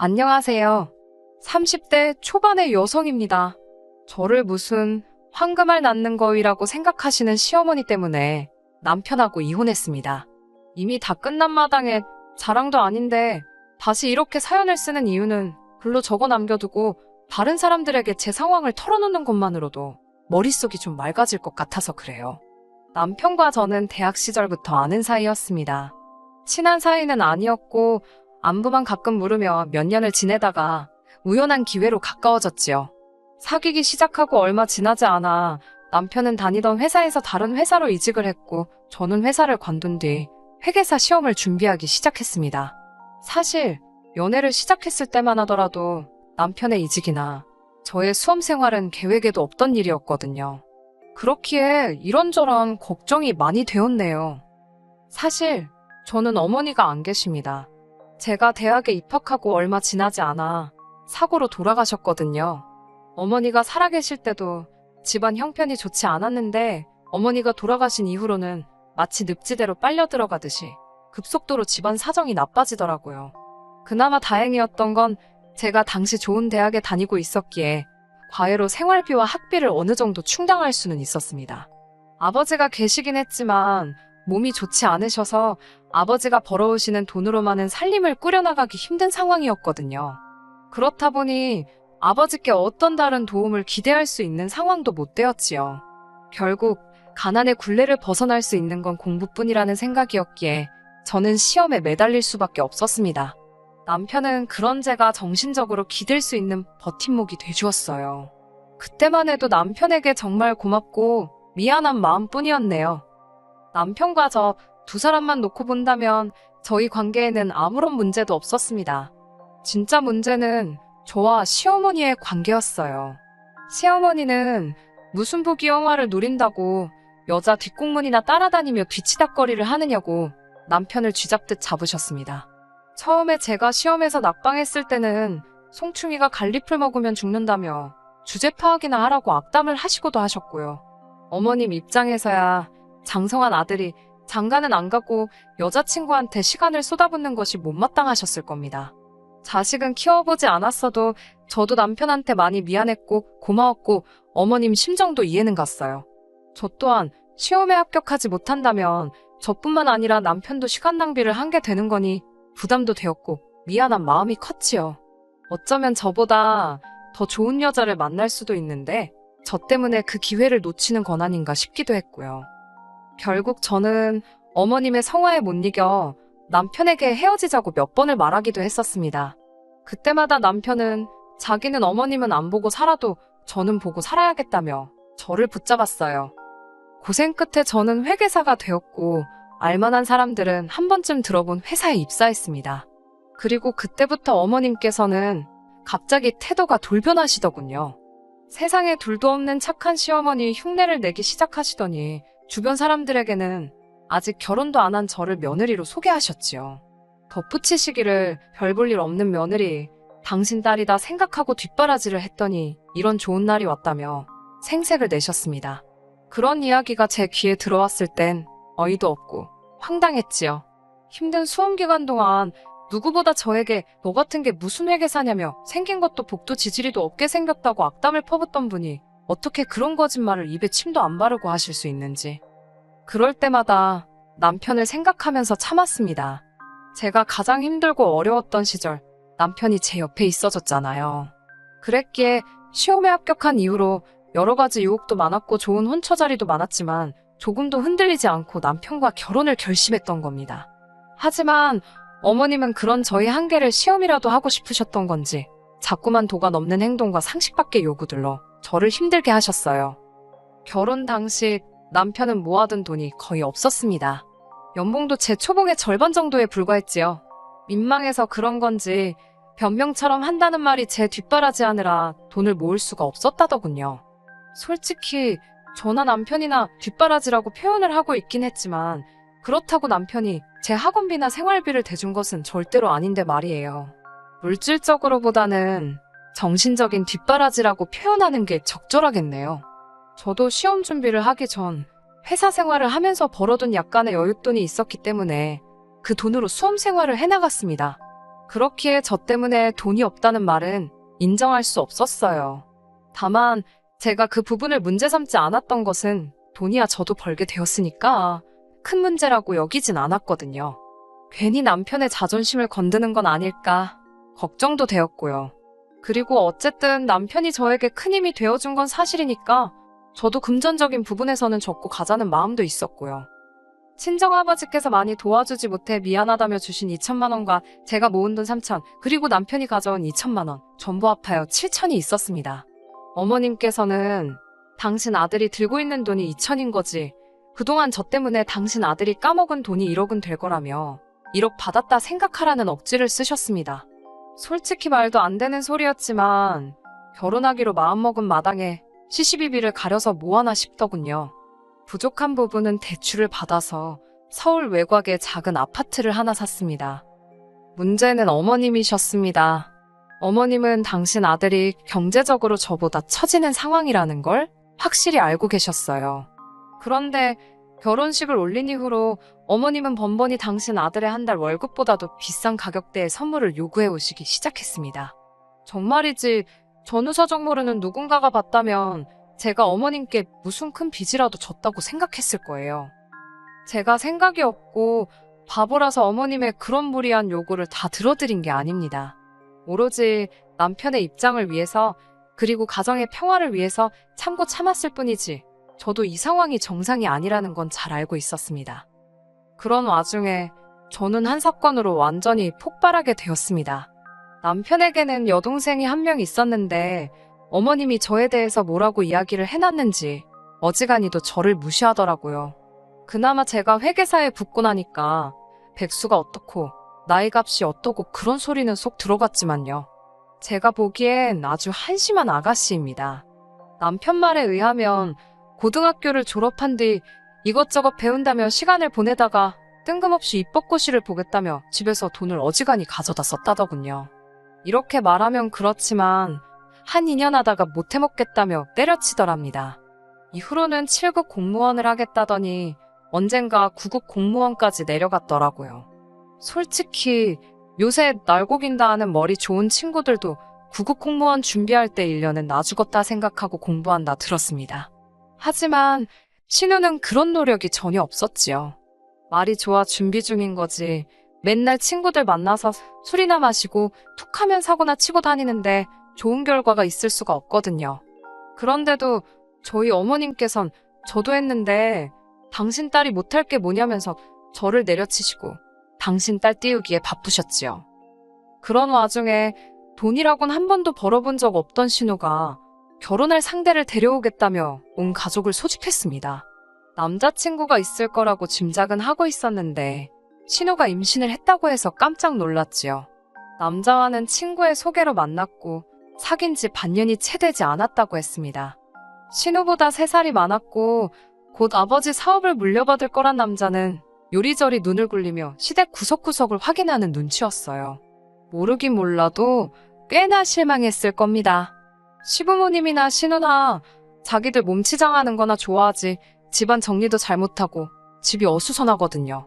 안녕하세요. 30대 초반의 여성입니다. 저를 무슨 황금알 낳는 거위라고 생각하시는 시어머니 때문에 남편하고 이혼했습니다. 이미 다 끝난 마당에 자랑도 아닌데 다시 이렇게 사연을 쓰는 이유는 글로 적어 남겨두고 다른 사람들에게 제 상황을 털어놓는 것만으로도 머릿속이 좀 맑아질 것 같아서 그래요. 남편과 저는 대학 시절부터 아는 사이였습니다. 친한 사이는 아니었고 안부만 가끔 물으며 몇 년을 지내다가 우연한 기회로 가까워졌지요. 사귀기 시작하고 얼마 지나지 않아 남편은 다니던 회사에서 다른 회사로 이직을 했고 저는 회사를 관둔 뒤 회계사 시험을 준비하기 시작했습니다. 사실 연애를 시작했을 때만 하더라도 남편의 이직이나 저의 수험 생활은 계획에도 없던 일이었거든요. 그렇기에 이런저런 걱정이 많이 되었네요. 사실 저는 어머니가 안 계십니다. 제가 대학에 입학하고 얼마 지나지 않아 사고로 돌아가셨거든요. 어머니가 살아계실 때도 집안 형편이 좋지 않았는데 어머니가 돌아가신 이후로는 마치 늪지대로 빨려 들어가듯이 급속도로 집안 사정이 나빠지더라고요. 그나마 다행이었던 건 제가 당시 좋은 대학에 다니고 있었기에 과외로 생활비와 학비를 어느 정도 충당할 수는 있었습니다. 아버지가 계시긴 했지만 몸이 좋지 않으셔서 아버지가 벌어오시는 돈으로만은 살림을 꾸려나가기 힘든 상황이었거든요. 그렇다 보니 아버지께 어떤 다른 도움을 기대할 수 있는 상황도 못 되었지요. 결국 가난의 굴레를 벗어날 수 있는 건 공부뿐이라는 생각이었기에 저는 시험에 매달릴 수밖에 없었습니다. 남편은 그런 제가 정신적으로 기댈 수 있는 버팀목이 돼주었어요. 그때만 해도 남편에게 정말 고맙고 미안한 마음뿐이었네요. 남편과 저 두 사람만 놓고 본다면 저희 관계에는 아무런 문제도 없었습니다. 진짜 문제는 저와 시어머니의 관계였어요. 시어머니는 무슨 부귀 영화를 누린다고 여자 뒷공문이나 따라다니며 뒤치다거리를 하느냐고 남편을 쥐잡듯 잡으셨습니다. 처음에 제가 시험에서 낙방했을 때는 송충이가 갈잎을 먹으면 죽는다며 주제 파악이나 하라고 악담을 하시고도 하셨고요. 어머님 입장에서야 장성한 아들이 장가는 안 가고 여자친구한테 시간을 쏟아붓는 것이 못마땅하셨을 겁니다. 자식은 키워보지 않았어도 저도 남편한테 많이 미안했고 고마웠고 어머님 심정도 이해는 갔어요. 저 또한 시험에 합격하지 못한다면 저뿐만 아니라 남편도 시간 낭비를 한 게 되는 거니 부담도 되었고 미안한 마음이 컸지요. 어쩌면 저보다 더 좋은 여자를 만날 수도 있는데 저 때문에 그 기회를 놓치는 건 아닌가 싶기도 했고요. 결국 저는 어머님의 성화에 못 이겨 남편에게 헤어지자고 몇 번을 말하기도 했었습니다. 그때마다 남편은 자기는 어머님은 안 보고 살아도 저는 보고 살아야겠다며 저를 붙잡았어요. 고생 끝에 저는 회계사가 되었고 알만한 사람들은 한 번쯤 들어본 회사에 입사했습니다. 그리고 그때부터 어머님께서는 갑자기 태도가 돌변하시더군요. 세상에 둘도 없는 착한 시어머니 흉내를 내기 시작하시더니 주변 사람들에게는 아직 결혼도 안 한 저를 며느리로 소개하셨지요. 덧붙이시기를 별 볼 일 없는 며느리, 당신 딸이다 생각하고 뒷바라지를 했더니 이런 좋은 날이 왔다며 생색을 내셨습니다. 그런 이야기가 제 귀에 들어왔을 땐 어이도 없고 황당했지요. 힘든 수험 기간 동안 누구보다 저에게 너 같은 게 무슨 회계사냐며 생긴 것도 복도 지지리도 없게 생겼다고 악담을 퍼붓던 분이 어떻게 그런 거짓말을 입에 침도 안 바르고 하실 수 있는지. 그럴 때마다 남편을 생각하면서 참았습니다. 제가 가장 힘들고 어려웠던 시절 남편이 제 옆에 있어줬잖아요. 그랬기에 시험에 합격한 이후로 여러 가지 유혹도 많았고 좋은 혼처 자리도 많았지만 조금도 흔들리지 않고 남편과 결혼을 결심했던 겁니다. 하지만 어머님은 그런 저희 한계를 시험이라도 하고 싶으셨던 건지 자꾸만 도가 넘는 행동과 상식 밖의 요구들로 저를 힘들게 하셨어요. 결혼 당시 남편은 모아둔 돈이 거의 없었습니다. 연봉도 제 초봉의 절반 정도에 불과했지요. 민망해서 그런 건지 변명처럼 한다는 말이 제 뒷바라지 하느라 돈을 모을 수가 없었다더군요. 솔직히 저나 남편이나 뒷바라지라고 표현을 하고 있긴 했지만 그렇다고 남편이 제 학원비나 생활비를 대준 것은 절대로 아닌데 말이에요. 물질적으로보다는 정신적인 뒷바라지라고 표현하는 게 적절하겠네요. 저도 시험 준비를 하기 전 회사 생활을 하면서 벌어둔 약간의 여윳돈이 있었기 때문에 그 돈으로 수험 생활을 해나갔습니다. 그렇기에 저 때문에 돈이 없다는 말은 인정할 수 없었어요. 다만 제가 그 부분을 문제 삼지 않았던 것은 돈이야 저도 벌게 되었으니까 큰 문제라고 여기진 않았거든요. 괜히 남편의 자존심을 건드는 건 아닐까 걱정도 되었고요. 그리고 어쨌든 남편이 저에게 큰 힘이 되어준 건 사실이니까 저도 금전적인 부분에서는 접고 가자는 마음도 있었고요. 친정아버지께서 많이 도와주지 못해 미안하다며 주신 2천만 원과 제가 모은 돈 3천, 그리고 남편이 가져온 2천만 원, 전부 합하여 7천이 있었습니다. 어머님께서는 당신 아들이 들고 있는 돈이 2천인 거지. 그동안 저 때문에 당신 아들이 까먹은 돈이 1억은 될 거라며 1억 받았다 생각하라는 억지를 쓰셨습니다. 솔직히 말도 안 되는 소리였지만 결혼하기로 마음먹은 마당에 시시비비를 가려서 뭐하나 싶더군요. 부족한 부분은 대출을 받아서 서울 외곽에 작은 아파트를 하나 샀습니다. 문제는 어머님이셨습니다. 어머님은 당신 아들이 경제적으로 저보다 처지는 상황이라는 걸 확실히 알고 계셨어요. 그런데 결혼식을 올린 이후로 어머님은 번번이 당신 아들의 한 달 월급보다도 비싼 가격대의 선물을 요구해 오시기 시작했습니다. 정말이지 전후사정 모르는 누군가가 봤다면 제가 어머님께 무슨 큰 빚이라도 졌다고 생각했을 거예요. 제가 생각이 없고 바보라서 어머님의 그런 무리한 요구를 다 들어드린 게 아닙니다. 오로지 남편의 입장을 위해서 그리고 가정의 평화를 위해서 참고 참았을 뿐이지 저도 이 상황이 정상이 아니라는 건 잘 알고 있었습니다. 그런 와중에 저는 한 사건으로 완전히 폭발하게 되었습니다. 남편에게는 여동생이 한 명 있었는데 어머님이 저에 대해서 뭐라고 이야기를 해놨는지 어지간히도 저를 무시하더라고요. 그나마 제가 회계사에 붙고 나니까 백수가 어떻고 나이값이 어떠고 그런 소리는 속 들어갔지만요. 제가 보기엔 아주 한심한 아가씨입니다. 남편 말에 의하면 고등학교를 졸업한 뒤 이것저것 배운다며 시간을 보내다가 뜬금없이 입법고시를 보겠다며 집에서 돈을 어지간히 가져다 썼다더군요. 이렇게 말하면 그렇지만 한 2년 하다가 못해먹겠다며 때려치더랍니다. 이후로는 7급 공무원을 하겠다더니 언젠가 9급 공무원까지 내려갔더라고요. 솔직히 요새 날고긴다 하는 머리 좋은 친구들도 9급 공무원 준비할 때 1년은 나 죽었다 생각하고 공부한다 들었습니다. 하지만 신우는 그런 노력이 전혀 없었지요. 말이 좋아 준비 중인 거지. 맨날 친구들 만나서 술이나 마시고 툭 하면 사고나 치고 다니는데 좋은 결과가 있을 수가 없거든요. 그런데도 저희 어머님께선 저도 했는데 당신 딸이 못할 게 뭐냐면서 저를 내려치시고 당신 딸 띄우기에 바쁘셨지요. 그런 와중에 돈이라곤 한 번도 벌어본 적 없던 신우가 결혼할 상대를 데려오겠다며 온 가족을 소집했습니다. 남자친구가 있을 거라고 짐작은 하고 있었는데 신우가 임신을 했다고 해서 깜짝 놀랐지요. 남자와는 친구의 소개로 만났고 사귄 지 반년이 채 되지 않았다고 했습니다. 신우보다 3살이 많았고 곧 아버지 사업을 물려받을 거란 남자는 요리저리 눈을 굴리며 시댁 구석구석을 확인하는 눈치였어요. 모르긴 몰라도 꽤나 실망했을 겁니다. 시부모님이나 신우나 자기들 몸치장하는 거나 좋아하지 집안 정리도 잘 못하고 집이 어수선하거든요.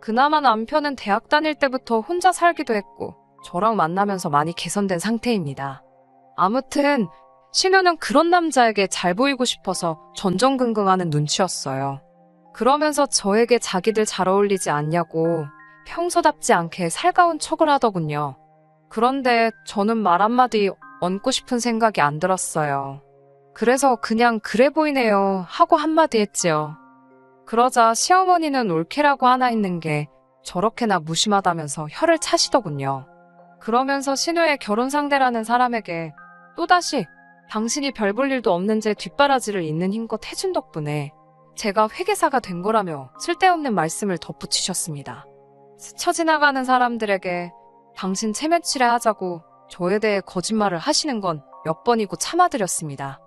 그나마 남편은 대학 다닐 때부터 혼자 살기도 했고 저랑 만나면서 많이 개선된 상태입니다. 아무튼 신우는 그런 남자에게 잘 보이고 싶어서 전전긍긍하는 눈치였어요. 그러면서 저에게 자기들 잘 어울리지 않냐고 평소답지 않게 살가운 척을 하더군요. 그런데 저는 말 한마디 얹고 싶은 생각이 안 들었어요. 그래서 그냥 그래 보이네요 하고 한마디 했지요. 그러자 시어머니는 올케라고 하나 있는 게 저렇게나 무심하다면서 혀를 차시더군요. 그러면서 신우의 결혼 상대라는 사람에게 또다시 당신이 별 볼 일도 없는 제 뒷바라지를 있는 힘껏 해준 덕분에 제가 회계사가 된 거라며 쓸데없는 말씀을 덧붙이셨습니다. 스쳐 지나가는 사람들에게 당신 체면치레 하자고 저에 대해 거짓말을 하시는 건 몇 번이고 참아드렸습니다.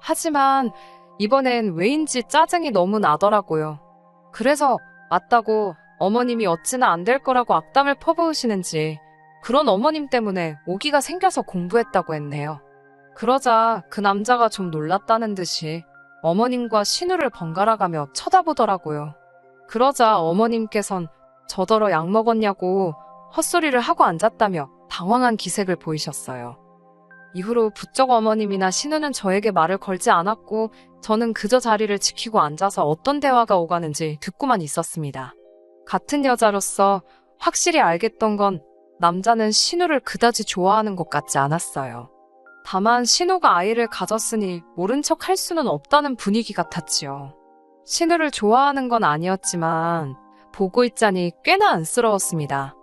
하지만 이번엔 왜인지 짜증이 너무 나더라고요. 그래서 맞다고 어머님이 어찌나 안 될 거라고 악담을 퍼부으시는지 그런 어머님 때문에 오기가 생겨서 공부했다고 했네요. 그러자 그 남자가 좀 놀랐다는 듯이 어머님과 신우를 번갈아가며 쳐다보더라고요. 그러자 어머님께선 저더러 약 먹었냐고 헛소리를 하고 앉았다며 당황한 기색을 보이셨어요. 이후로 부쩍 어머님이나 신우는 저에게 말을 걸지 않았고 저는 그저 자리를 지키고 앉아서 어떤 대화가 오가는지 듣고만 있었습니다. 같은 여자로서 확실히 알겠던 건 남자는 신우를 그다지 좋아하는 것 같지 않았어요. 다만 신우가 아이를 가졌으니 모른 척 할 수는 없다는 분위기 같았지요. 신우를 좋아하는 건 아니었지만 보고 있자니 꽤나 안쓰러웠습니다.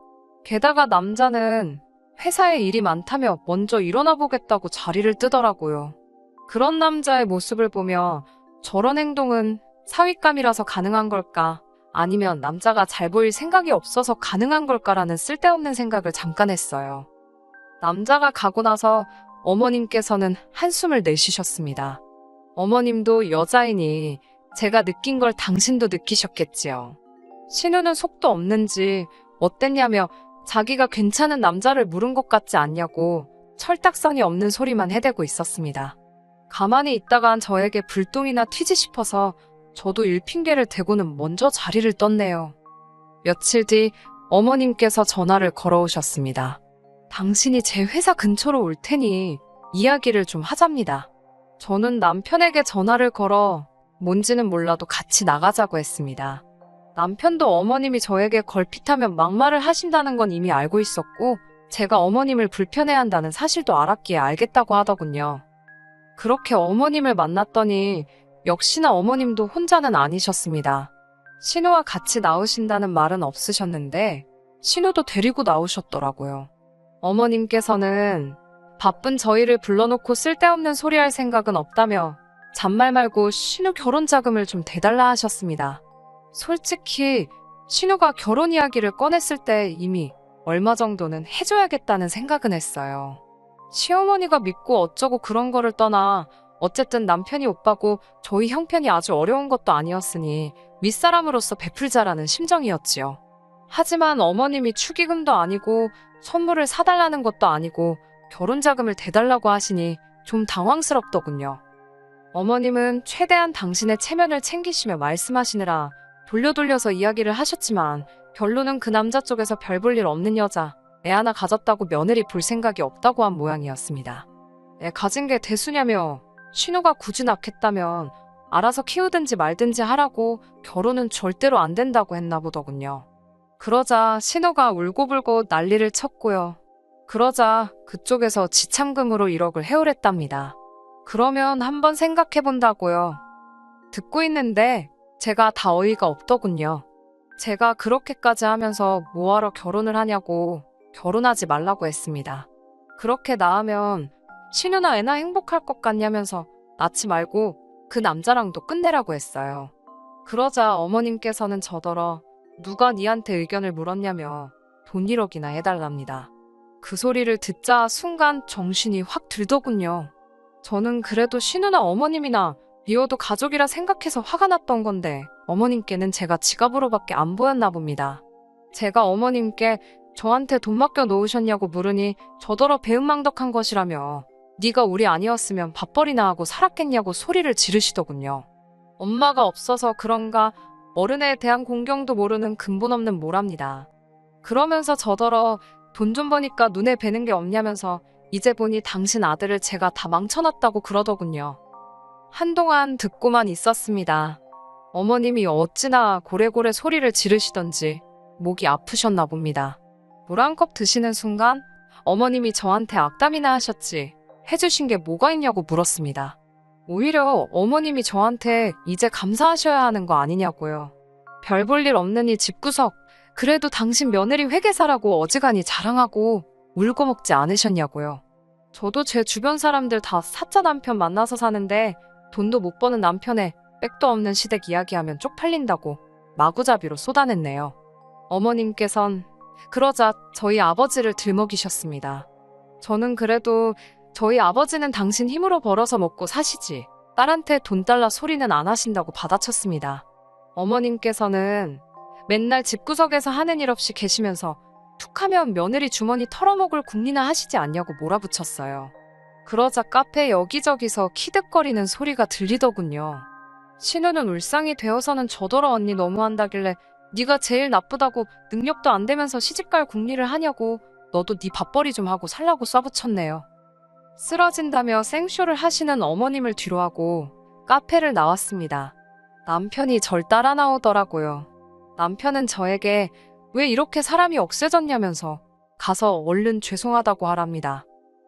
게다가 남자는 회사에 일이 많다며 먼저 일어나 보겠다고 자리를 뜨더라고요. 그런 남자의 모습을 보며 저런 행동은 사윗감이라서 가능한 걸까? 아니면 남자가 잘 보일 생각이 없어서 가능한 걸까라는 쓸데없는 생각을 잠깐 했어요. 남자가 가고 나서 어머님께서는 한숨을 내쉬셨습니다. 어머님도 여자이니 제가 느낀 걸 당신도 느끼셨겠지요. 신우는 속도 없는지 어땠냐며 자기가 괜찮은 남자를 물은 것 같지 않냐고 철딱선이 없는 소리만 해대고 있었습니다. 가만히 있다간 저에게 불똥이나 튀지 싶어서 저도 일핑계를 대고는 먼저 자리를 떴네요. 며칠 뒤 어머님께서 전화를 걸어오셨습니다. 당신이 제 회사 근처로 올 테니 이야기를 좀 하잡니다. 저는 남편에게 전화를 걸어 뭔지는 몰라도 같이 나가자고 했습니다. 남편도 어머님이 저에게 걸핏하면 막말을 하신다는 건 이미 알고 있었고, 제가 어머님을 불편해한다는 사실도 알았기에 알겠다고 하더군요. 그렇게 어머님을 만났더니, 역시나 어머님도 혼자는 아니셨습니다. 신우와 같이 나오신다는 말은 없으셨는데, 신우도 데리고 나오셨더라고요. 어머님께서는 바쁜 저희를 불러놓고 쓸데없는 소리 할 생각은 없다며, 잔말 말고 신우 결혼 자금을 좀 대달라 하셨습니다. 솔직히 신우가 결혼 이야기를 꺼냈을 때 이미 얼마 정도는 해줘야겠다는 생각은 했어요. 시어머니가 믿고 어쩌고 그런 거를 떠나 어쨌든 남편이 오빠고 저희 형편이 아주 어려운 것도 아니었으니 윗사람으로서 베풀자라는 심정이었지요. 하지만 어머님이 축의금도 아니고 선물을 사달라는 것도 아니고 결혼 자금을 대달라고 하시니 좀 당황스럽더군요. 어머님은 최대한 당신의 체면을 챙기시며 말씀하시느라 돌려 돌려서 이야기를 하셨지만 결론은 그 남자 쪽에서 별 볼 일 없는 여자, 애 하나 가졌다고 며느리 볼 생각이 없다고 한 모양이었습니다. 애 가진 게 대수냐며 신우가 굳이 낳겠다면 알아서 키우든지 말든지 하라고 결혼은 절대로 안 된다고 했나 보더군요. 그러자 신우가 울고불고 난리를 쳤고요. 그러자 그쪽에서 지참금으로 1억을 해오랬답니다. 그러면 한번 생각해 본다고요. 듣고 있는데 제가 다 어이가 없더군요. 제가 그렇게까지 하면서 뭐하러 결혼을 하냐고 결혼하지 말라고 했습니다. 그렇게 낳으면 신우나 애나 행복할 것 같냐면서 낳지 말고 그 남자랑도 끝내라고 했어요. 그러자 어머님께서는 저더러 누가 니한테 의견을 물었냐며 돈 1억이나 해달랍니다. 그 소리를 듣자 순간 정신이 확 들더군요. 저는 그래도 신우나 어머님이나 미워도 가족이라 생각해서 화가 났던 건데 어머님께는 제가 지갑으로밖에 안 보였나 봅니다. 제가 어머님께 저한테 돈 맡겨 놓으셨냐고 물으니 저더러 배은망덕한 것이라며 네가 우리 아니었으면 밥벌이나 하고 살았겠냐고 소리를 지르시더군요. 엄마가 없어서 그런가 어른에 대한 공경도 모르는 근본 없는 모랍니다. 그러면서 저더러 돈 좀 버니까 눈에 뵈는 게 없냐면서 이제 보니 당신 아들을 제가 다 망쳐놨다고 그러더군요. 한동안 듣고만 있었습니다. 어머님이 어찌나 고래고래 소리를 지르시던지 목이 아프셨나 봅니다. 물 한 컵 드시는 순간 어머님이 저한테 악담이나 하셨지 해주신 게 뭐가 있냐고 물었습니다. 오히려 어머님이 저한테 이제 감사하셔야 하는 거 아니냐고요. 별 볼일이 집구석 그래도 당신 며느리 회계사라고 어지간히 자랑하고 울고 먹지 않으셨냐고요. 저도 제 주변 사람들 다 사짜 남편 만나서 사는데 돈도 못 버는 남편에 백도 없는 시댁 이야기하면 쪽팔린다고 마구잡이로 쏟아냈네요. 어머님께선 그러자 저희 아버지를 들먹이셨습니다. 저는 그래도 저희 아버지는 당신 힘으로 벌어서 먹고 사시지 딸한테 돈 달라 소리는 안 하신다고 받아쳤습니다. 어머님께서는 맨날 집구석에서 하는 일 없이 계시면서 툭하면 며느리 주머니 털어먹을 궁리나 하시지 않냐고 몰아붙였어요. 그러자 카페 여기저기서 키득거리는 소리가 들리더군요. 신우는 울상이 되어서는 저더러 언니 너무한다길래 네가 제일 나쁘다고 능력도 안 되면서 시집갈 궁리를 하냐고 너도 네 밥벌이 좀 하고 살라고 쏴붙였네요. 쓰러진다며 생쇼를 하시는 어머님을 뒤로하고 카페를 나왔습니다. 남편이 절 따라 나오더라고요. 남편은 저에게 왜 이렇게 사람이 억세졌냐면서 가서 얼른 죄송하다고 하랍니다.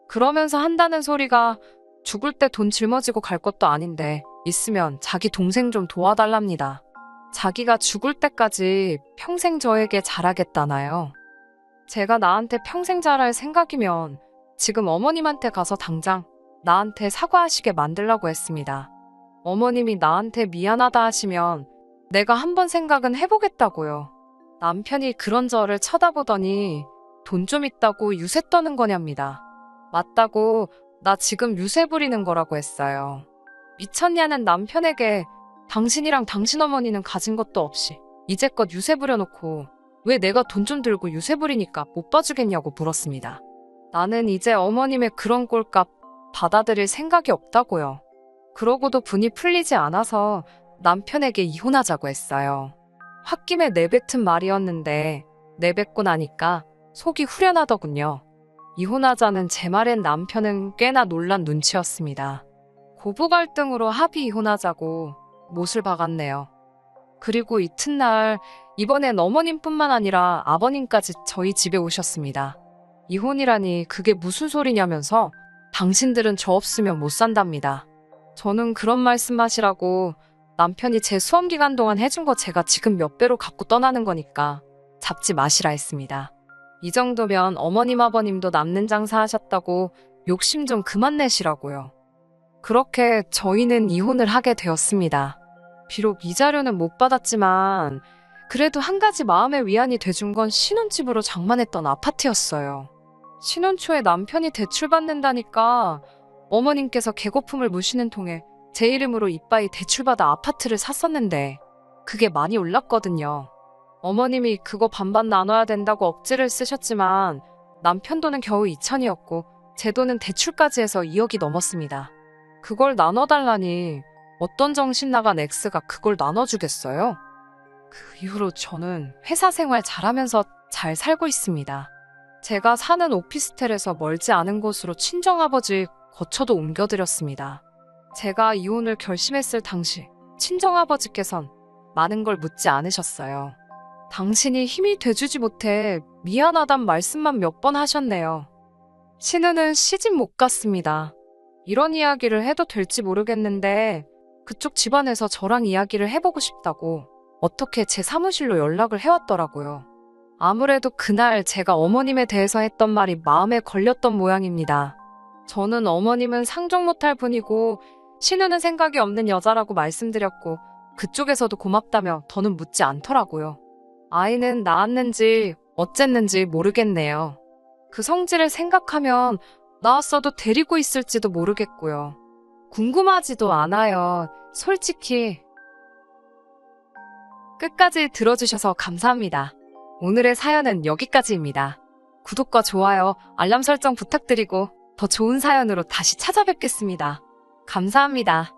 그러면서 한다는 소리가 죽을 때 돈 짊어지고 갈 것도 아닌데 있으면 자기 동생 좀 도와달랍니다. 자기가 죽을 때까지 평생 저에게 잘하겠다나요. 제가 나한테 평생 잘할 생각이면 지금 어머님한테 가서 당장 나한테 사과하시게 만들라고 했습니다. 어머님이 나한테 미안하다 하시면 내가 한번 생각은 해보겠다고요. 남편이 그런 저를 쳐다보더니 돈 좀 있다고 유세 떠는 거냐입니다. 맞다고 나 지금 유세 부리는 거라고 했어요. 미쳤냐는 남편에게 당신이랑 당신 어머니는 가진 것도 없이 이제껏 유세 부려놓고 왜 내가 돈 좀 들고 유세 부리니까 못 봐주겠냐고 물었습니다. 나는 이제 어머님의 그런 꼴값 받아들일 생각이 없다고요. 그러고도 분이 풀리지 않아서 남편에게 이혼하자고 했어요. 홧김에 내뱉은 말이었는데 내뱉고 나니까 속이 후련하더군요. 이혼하자는 제 말엔 남편은 꽤나 놀란 눈치였습니다. 고부 갈등으로 합의 이혼하자고 못을 박았네요. 그리고 이튿날 이번엔 어머님뿐만 아니라 아버님까지 저희 집에 오셨습니다. 이혼이라니 그게 무슨 소리냐면서 당신들은 저 없으면 못 산답니다. 저는 그런 말씀 하시라고 남편이 제 수험 기간 동안 해준 거 제가 지금 몇 배로 갖고 떠나는 거니까 잡지 마시라 했습니다. 이 정도면 어머님 아버님도 남는 장사 하셨다고 욕심 좀 그만 내시라고요. 그렇게 저희는 이혼을 하게 되었습니다. 비록 이자료는 못 받았지만 그래도 한 가지 마음의 위안이 돼준 건 신혼집으로 장만했던 아파트였어요. 신혼 초에 남편이 대출받는다니까 어머님께서 개고품을 무시는 통에 제 이름으로 이빠이 대출받아 아파트를 샀었는데 그게 많이 올랐거든요. 어머님이 그거 반반 나눠야 된다고 억지를 쓰셨지만 남편 돈은 겨우 2천이었고 제 돈은 대출까지 해서 2억이 넘었습니다. 그걸 나눠달라니 어떤 정신 나간 엑스가 그걸 나눠주겠어요? 그 이후로 저는 회사 생활 잘하면서 잘 살고 있습니다. 제가 사는 오피스텔에서 멀지 않은 곳으로 친정아버지 거처도 옮겨드렸습니다. 제가 이혼을 결심했을 당시 친정아버지께선 많은 걸 묻지 않으셨어요. 당신이 힘이 돼주지 못해 미안하단 말씀만 몇 번 하셨네요. 신우는 시집 못 갔습니다. 이런 이야기를 해도 될지 모르겠는데 그쪽 집안에서 저랑 이야기를 해보고 싶다고 어떻게 제 사무실로 연락을 해왔더라고요. 아무래도 그날 제가 어머님에 대해서 했던 말이 마음에 걸렸던 모양입니다. 저는 어머님은 상종 못할 분이고 신우는 생각이 없는 여자라고 말씀드렸고 그쪽에서도 고맙다며 더는 묻지 않더라고요. 아이는 낳았는지 어쨌는지 모르겠네요. 그 성질을 생각하면 낳았어도 데리고 있을지도 모르겠고요. 궁금하지도 않아요. 솔직히. 끝까지 들어주셔서 감사합니다. 오늘의 사연은 여기까지입니다. 구독과 좋아요, 알람 설정 부탁드리고 더 좋은 사연으로 다시 찾아뵙겠습니다. 감사합니다.